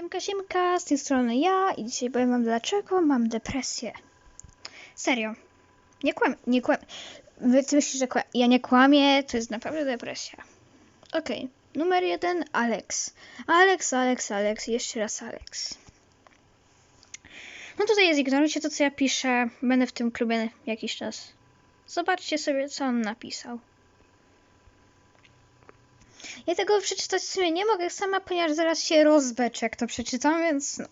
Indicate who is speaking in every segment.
Speaker 1: Siemka, siemka, z tej strony ja i dzisiaj powiem wam dlaczego mam depresję. Serio. Nie kłam, nie kłam. Wy że. Ja nie kłamię, to jest naprawdę depresja. Okej, numer jeden, Alex. Alex, Alex, Alex, jeszcze raz Alex. No tutaj jest, ignorujcie to, co ja piszę. Będę w tym klubie jakiś czas. Zobaczcie sobie, co on napisał. Ja tego przeczytać w sumie nie mogę sama, ponieważ zaraz się rozbeczę, jak to przeczytam, więc no.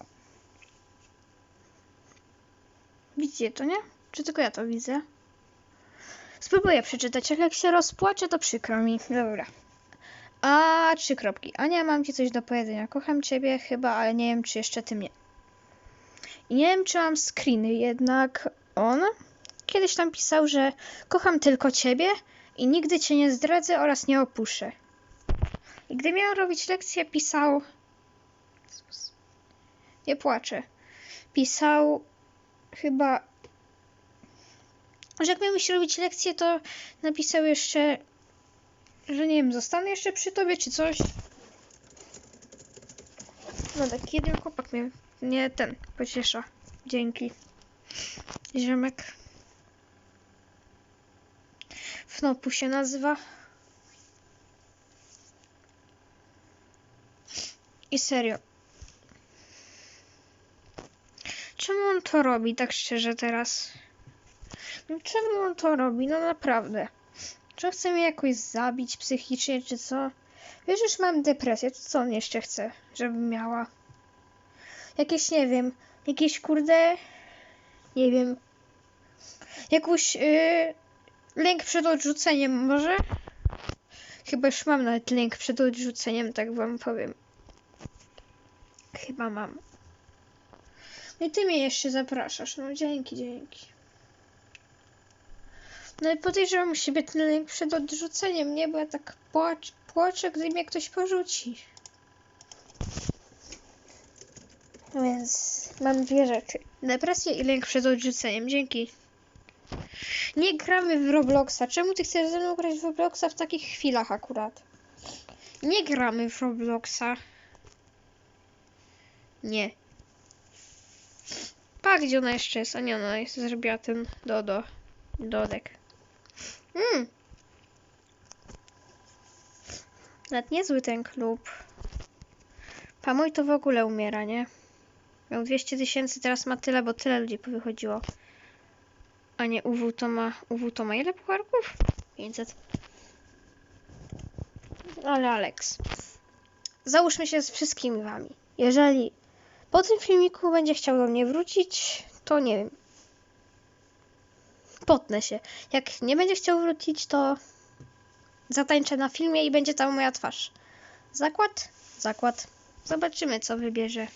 Speaker 1: Widzicie to, nie? Czy tylko ja to widzę? Spróbuję przeczytać, jak, jak się rozpłaczę, to przykro mi. Dobra. A, trzy kropki. Ania, mam ci coś do powiedzenia. Kocham ciebie chyba, ale nie wiem, czy jeszcze ty mnie. I nie wiem, czy mam screeny, jednak on kiedyś tam pisał, że kocham tylko ciebie i nigdy cię nie zdradzę oraz nie opuszczę. I gdy miał robić lekcję, pisał. Nie płaczę. Pisał chyba. Że jak miał się robić lekcję, to napisał jeszcze, że nie wiem, zostanę jeszcze przy tobie czy coś. No taki jeden chłopak mnie, nie ten, pociesza. Dzięki. Ziomek. Fnopu się nazywa. I serio. Czemu on to robi, tak szczerze teraz? No czemu on to robi? No naprawdę. Czy chce mnie jakoś zabić psychicznie, czy co? Wiesz, już mam depresję, to co on jeszcze chce, żebym miała? Jakieś, nie wiem, jakieś kurde, nie wiem, jakąś yy, lęk przed odrzuceniem może? Chyba już mam nawet lęk przed odrzuceniem, tak wam powiem. Chyba mam. No i ty mnie jeszcze zapraszasz. No dzięki, dzięki. No i podejrzewam siebie ten lęk przed odrzuceniem, nie? Bo ja tak płacz, płaczę, gdy mnie ktoś porzuci. No Więc mam dwie rzeczy. Depresję i lęk przed odrzuceniem. Dzięki. Nie gramy w Robloxa. Czemu ty chcesz ze mną grać w Robloxa w takich chwilach akurat? Nie gramy w Robloxa. Nie. Pa, gdzie ona jeszcze jest? A nie, ona jest, zrobiła ten dodo. Dodek. Mm. Nawet niezły ten klub. Pa, mój to w ogóle umiera, nie? Miał 200 tysięcy, teraz ma tyle, bo tyle ludzi powychodziło. A nie, UW to ma... UW to ma ile pucharków? 500. Ale Alex. Załóżmy się z wszystkimi wami. Jeżeli po tym filmiku będzie chciał do mnie wrócić, to nie wiem. Potnę się. Jak nie będzie chciał wrócić, to zatańczę na filmie i będzie tam moja twarz. Zakład? Zakład. Zobaczymy, co wybierze.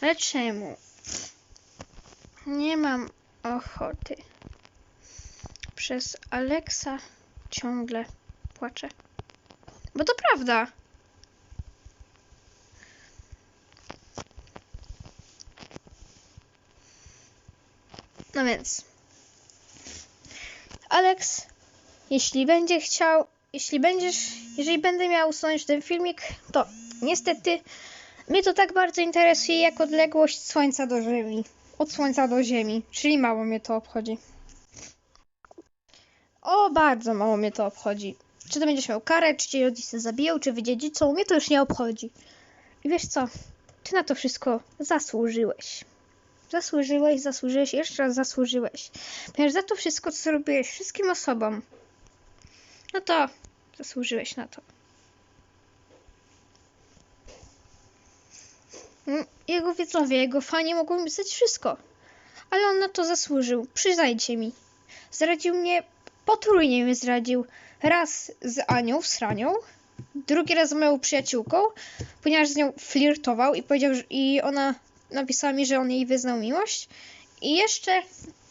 Speaker 1: Ale czemu? Nie mam ochoty. Przez Alexa ciągle płaczę. Bo to prawda. No więc. Alex, jeśli będzie chciał, jeśli będziesz, jeżeli będę miał usunąć ten filmik, to niestety mnie to tak bardzo interesuje jak odległość Słońca do Ziemi. Od Słońca do Ziemi, czyli mało mnie to obchodzi. O, bardzo mało mnie to obchodzi. Czy to będziesz miał karę, czy cię rodzice zabiją, czy wydziedzicą, mnie to już nie obchodzi. I wiesz co? Ty na to wszystko zasłużyłeś. Zasłużyłeś, zasłużyłeś, jeszcze raz zasłużyłeś. Ponieważ za to wszystko, co zrobiłeś wszystkim osobom, no to zasłużyłeś na to. Mm, Jego widzowie, jego fani mogą pisać wszystko. Ale on na to zasłużył. Przyznajcie mi. Zdradził mnie, potrójnie mnie zdradził. Raz z Anią, z Ranią, drugi raz z moją przyjaciółką, ponieważ z nią flirtował i powiedział, że i ona napisała mi, że on jej wyznał miłość. I jeszcze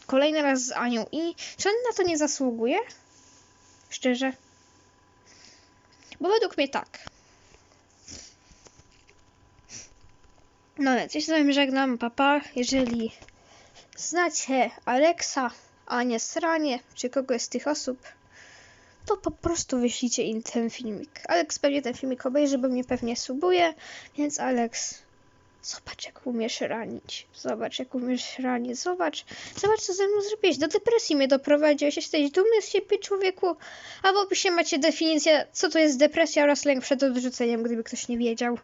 Speaker 1: kolejny raz z Anią. I czy on na to nie zasługuje? Szczerze. Bo według mnie tak. No więc, ja się z wami żegnam, papa. Jeżeli znacie Alexa, Anię Sranie, czy kogoś z tych osób, to po prostu wyślijcie im ten filmik. Alex pewnie ten filmik obejrzy, bo mnie pewnie subuje, więc Alex Zobacz, jak umiesz ranić. Zobacz, jak umiesz ranić. Zobacz, zobacz, co ze mną zrobiłeś. Do depresji mnie doprowadziłeś. Jesteś dumny z siebie, człowieku. A w opisie macie definicję, co to jest depresja oraz lęk przed odrzuceniem, gdyby ktoś nie wiedział.